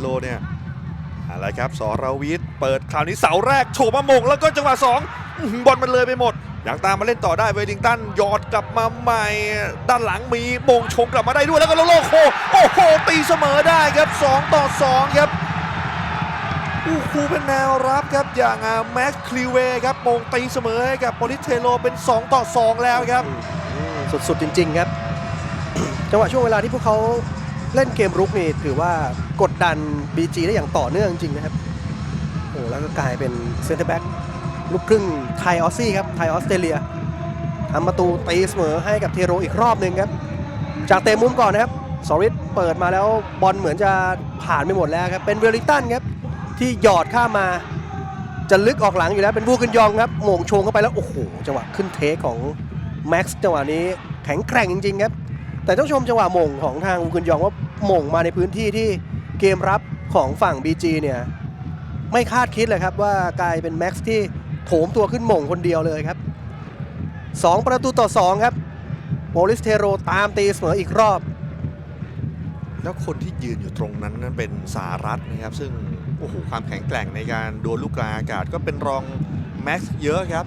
โลเนี่ยอะไรครับสรวิทย์เปิดคราวนี้เสาแรกโฉบมามงแล้วก็จังหวะสองบอลมันเลยไปหมดอยากตามมาเล่นต่อได้เวลิงตันยอดกลับมาใหม่ ด้านหลังมีมงชงกลับมาได้ด้วยแล้วก็โลโลโคโอ้โหตีเสมอได้ครับ 2 ต่อ 2 ครับอู้คูเป็นแนวรับครับอย่างแม็กคลีเวครับมงตีเสมอให้กับโปลิเทโลเป็น 2 ต่อ 2 แล้วครับ สุดๆจริง ๆ ครับ จังหวะช่วงเวลาที่พวกเขา เล่นเกมรุกนี่ถือว่ากดดัน BG ได้อย่างต่อเนื่องจริงนะครับโอ้แล้วก็กลายเป็นเซนเตอร์แบ็กลูกครึ่งไทยออสซี่ครับ ไทยออสเตรเลียทำประตูตีเสมอให้กับเทโรอีกรอบหนึ่งครับ จากเตะมุมก่อนนะครับสอริสเปิดมาแล้วบอลเหมือนจะผ่านไปหมดแล้วครับ เป็นเวลลิงตันครับ ที่หยอดข้ามาจะลึกออกหลังอยู่แล้ว เป็นวูกันยองครับโหม่งชงเข้าไปแล้ว โอ้โห จังหวะขึ้นเทของแม็กซ์จังหวะนี้แข็งแกร่งจริง ๆ ครับ แต่ต้องชมจังหวะโหม่งของทางวูกันยองว่า หม่งมาในพื้นที่ที่เกมรับของฝั่ง BG เนี่ยไม่คาดคิดเลยครับว่ากลายเป็นแม็กซ์ที่โถมตัวขึ้นหม่งคนเดียวเลยครับ 2 ประตูต่อ 2 ครับโปลิสเทโรตามตีเสมออีกรอบ แล้วคนที่ยืนอยู่ตรงนั้นนั้นเป็นสารัตนะครับ ซึ่งโอ้โหความแข็งแกร่งในการดวลลูกกลางอากาศก็เป็นรองแม็กซ์เยอะครับ